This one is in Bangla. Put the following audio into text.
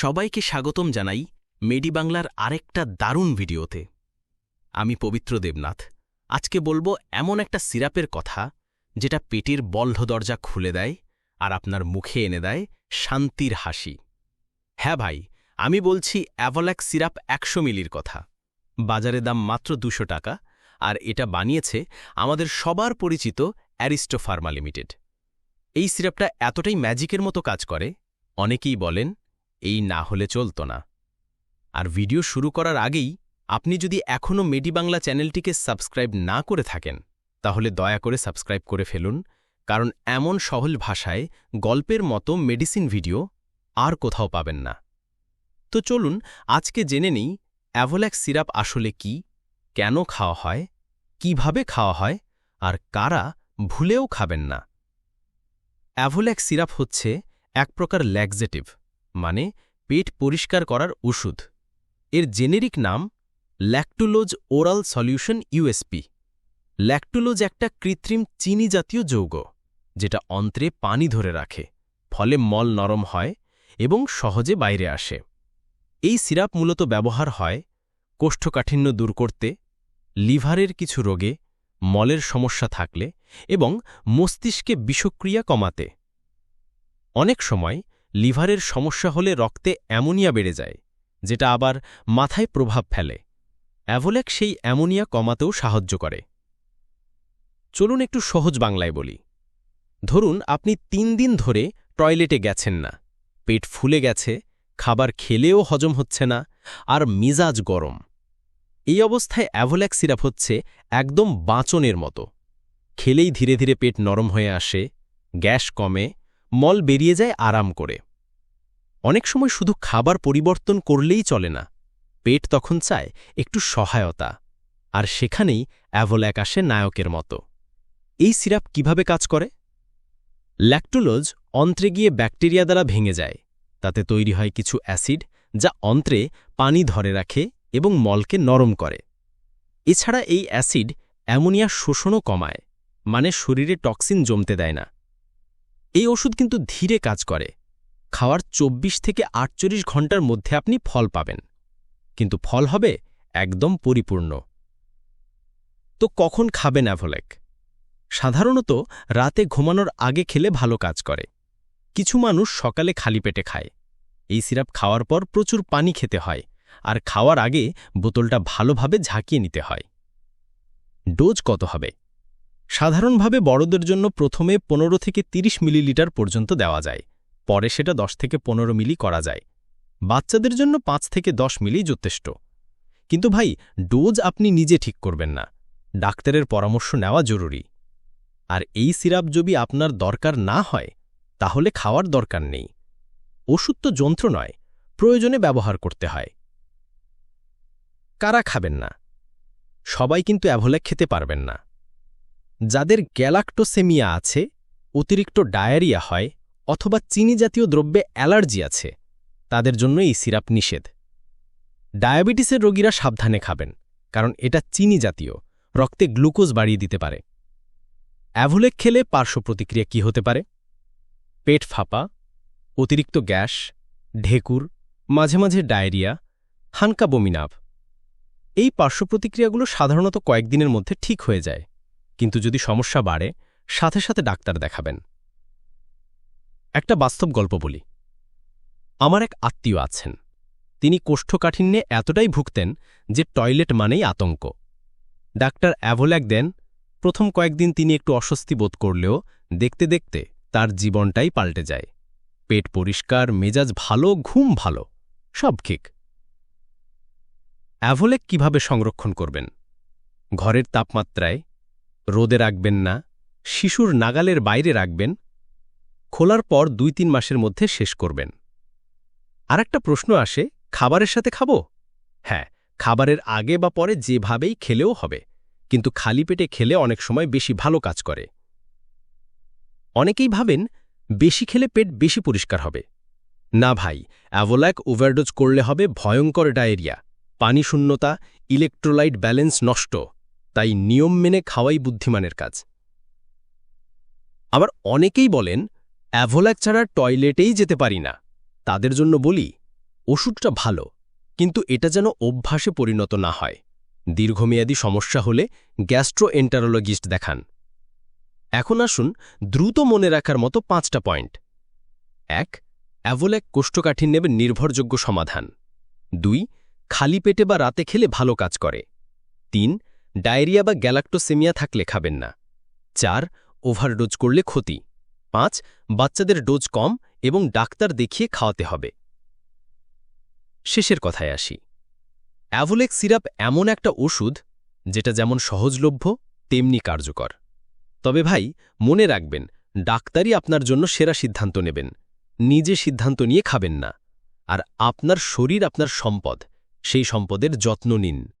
সবাইকে স্বাগতম জানাই মেডি বাংলার আরেকটা দারুণ ভিডিওতে। আমি পবিত্র দেবনাথ। আজকে বলব এমন একটা সিরাপের কথা, যেটা পেটের বল্ধ দরজা খুলে দেয় আর আপনার মুখে এনে দেয় শান্তির হাসি। হ্যাঁ ভাই, আমি বলছি অ্যাভোল্যাক সিরাপ একশো মিলির কথা। বাজারে দাম মাত্র দুশো টাকা আর এটা বানিয়েছে আমাদের সবার পরিচিত অ্যারিস্টো ফার্মা লিমিটেড। এই সিরাপটা এতটাই ম্যাজিকের মতো কাজ করে, অনেকেই বলেন এই না হলে চলত না। আর ভিডিও শুরু করার আগেই আপনি যদি এখনও মেডি বাংলা চ্যানেলটিকে সাবস্ক্রাইব না করে থাকেন, তাহলে দয়া করে সাবস্ক্রাইব করে ফেলুন, কারণ এমন সহল ভাষায় গল্পের মতো মেডিসিন ভিডিও আর কোথাও পাবেন না। তো চলুন, আজকে জেনে নিই অ্যাভোল্যাক সিরাপ আসলে কি, কেন খাওয়া হয়, কীভাবে খাওয়া হয়, আর কারা ভুলেও খাবেন না। অ্যাভোল্যাক সিরাপ হচ্ছে এক প্রকার ল্যাক্সেটিভ মানে পেট পরিষ্কার করার ওষুধ। এর জেনেরিক নাম lactulose oral solution USP lactulose একটা কৃত্রিম চিনি জাতীয় যৌগ, যেটা অন্ত্রে পানি ধরে রাখে, ফলে মল নরম হয় এবং সহজে বাইরে আসে। এই সিরাপ মূলত ব্যবহার হয় কোষ্ঠকাঠিন্য দূর করতে, লিভারের কিছু রোগে, মলের সমস্যা থাকলে এবং মস্তিষ্কে বিষক্রিয়া কমাতে। অনেক সময় লিভারের সমস্যা হলে রক্তে অ্যামোনিয়া বেড়ে যায়, যেটা আবার মাথায় প্রভাব ফেলে। অ্যাভোলেক সেই অ্যামোনিয়া কমাতেও সাহায্য করে। চলুন একটু সহজ বাংলায় বলি। ধরুন, আপনি তিন দিন ধরে টয়লেটে গেছেন না। পেট ফুলে গেছে, খাবার খেলেও হজম হচ্ছে না, আর মিজাজ গরম। এই অবস্থায় অ্যাভোল্যাক সিরাপ হচ্ছে একদম বাঁচনের মতো। খেলেই ধীরে ধীরে পেট নরম হয়ে আসে, গ্যাস কমে মল বেরিয়ে যায় আরাম করে। অনেক সময় শুধু খাবার পরিবর্তন করলেই চলে না, পেট তখন চায় একটু সহায়তা, আর সেখানেই অ্যাভোল্যাক আসে নায়কের মতো। এই সিরাপ কীভাবে কাজ করে? ল্যাকটোলোজ অন্ত্রে গিয়ে ব্যাকটেরিয়া দ্বারা ভেঙে যায়, তাতে তৈরি হয় কিছু অ্যাসিড যা অন্ত্রে পানি ধরে রাখে এবং মলকে নরম করে। এছাড়া এই অ্যাসিড অ্যামোনিয়া শোষণও কমায় মানে শরীরে টক্সিন জমতে দেয় না। এই ওষুধ কিন্তু ধীরে কাজ করে। খাওয়ার ২৪ থেকে আটচল্লিশ ঘণ্টার মধ্যে আপনি ফল পাবেন। কিন্তু ফল হবে একদম পরিপূর্ণ। তো কখন খাবেন অ্যাভোলেক? সাধারণত রাতে ঘুমানোর আগে খেলে ভালো কাজ করে। কিছু মানুষ সকালে খালি পেটে খায়। এই সিরাপ খাওয়ার পর প্রচুর পানি খেতে হয় আর খাওয়ার আগে বোতলটা ভালোভাবে ঝাঁকিয়ে নিতে হয়। ডোজ কত হবে? সাধারণভাবে বড়দের জন্য প্রথমে পনেরো থেকে ৩০ মিলিলিটার পর্যন্ত দেওয়া যায়, পরে সেটা ১০ থেকে পনেরো মিলি করা যায়। বাচ্চাদের জন্য পাঁচ থেকে দশ মিলি যথেষ্ট। কিন্তু ভাই, ডোজ আপনি নিজে ঠিক করবেন না। ডাক্তারের পরামর্শ নেওয়া জরুরি। আর এই সিরাপ যদি আপনার দরকার না হয়, তাহলে খাওয়ার দরকার নেই। ওষুধ তো যন্ত্র নয়, প্রয়োজনে ব্যবহার করতে হয়। কারা খাবেন না? সবাই কিন্তু অ্যাভোলেক খেতে পারবেন না। যাদের গ্যালাক্টোসেমিয়া আছে, অতিরিক্ত ডায়ারিয়া হয় অথবা চিনি জাতীয় দ্রব্যে অ্যালার্জি আছে, তাদের জন্য এই সিরাপ নিষেধ। ডায়াবেটিসের রোগীরা সাবধানে খাবেন, কারণ এটা চিনি জাতীয়, রক্তে গ্লুকোজ বাড়িয়ে দিতে পারে। অ্যাভোলেক খেলে পার্শ্ব প্রতিক্রিয়া কি হতে পারে? পেট ফাঁপা, অতিরিক্ত গ্যাস, ঢেকুর, মাঝে মাঝে ডায়রিয়া, হানকা বমিনাভ। এই পার্শ্ব প্রতিক্রিয়াগুলো সাধারণত কয়েকদিনের মধ্যে ঠিক হয়ে যায়। কিন্তু যদি সমস্যা বাড়ে, সাথে সাথে ডাক্তার দেখাবেন। একটা বাস্তব গল্প বলি। আমার এক আত্মীয় আছেন। তিনি কোষ্ঠকাঠিন্যে এতটাই ভুগতেন যে টয়লেট মানেই আতঙ্ক। ডাক্তার অ্যাভোল্যাক দেন, প্রথম কয়েকদিন তিনি একটু অস্বস্তি বোধ করলেও দেখতে দেখতে তার জীবনটাই পাল্টে যায়। পেট পরিষ্কার, মেজাজ ভালো, ঘুম ভালো, সব ঠিক। অ্যাভোলেক কীভাবে সংরক্ষণ করবেন? ঘরের তাপমাত্রায় রোদে রাখবেন না, শিশুর নাগালের বাইরে রাখবেন, খোলার পর দুই তিন মাসের মধ্যে শেষ করবেন। আর একটা প্রশ্ন আসে, খাবারের সাথে খাব? হ্যাঁ খাবারের আগে বা পরে যেভাবেই খেলেও হবে, কিন্তু খালি পেটে খেলে অনেক সময় বেশি ভালো কাজ করে। অনেকেই ভাবেন, বেশি খেলে পেট বেশি পরিষ্কার হবে। না ভাই, অ্যাভোল্যাক ওভারডোজ করলে হবে ভয়ঙ্কর ডায়েরিয়া, পানি শূন্যতা, ইলেকট্রোলাইট ব্যালেন্স নষ্ট। তাই নিয়ম মেনে খাওয়াই বুদ্ধিমানের কাজ। আবার অনেকেই বলেন অ্যাভোল্যাক ছাড়া টয়লেটেই যেতে পারি না। তাদের জন্য বলি, ওষুধটা ভালো, কিন্তু এটা যেন অভ্যাসে পরিণত না হয়। দীর্ঘমেয়াদী সমস্যা হলে গ্যাস্ট্রোএন্টারোলজিস্ট দেখান। এখন আসুন দ্রুত মনে রাখার মতো পাঁচটা পয়েন্ট। এক অ্যাভোল্যাক কোষ্ঠকাঠিন্যের নির্ভরযোগ্য সমাধান। দুই, খালি পেটে বা রাতে খেলে ভালো কাজ করে। তিন ডায়রিয়া বা গ্যালাক্টোসেমিয়া থাকলে খাবেন না। চার, ওভারডোজ করলে ক্ষতি। পাঁচ, বাচ্চাদের ডোজ কম এবং ডাক্তার দেখিয়ে খাওয়াতে হবে। শেষের কথায় আসি। অ্যাভোলেক সিরাপ এমন একটা ওষুধ যেটা যেমন সহজলভ্য, তেমনি কার্যকর। তবে ভাই, মনে রাখবেন, ডাক্তারই আপনার জন্য সেরা সিদ্ধান্ত নেবেন। নিজে সিদ্ধান্ত নিয়ে খাবেন না। আর আপনার শরীর আপনার সম্পদ, সেই সম্পদের যত্ন নিন।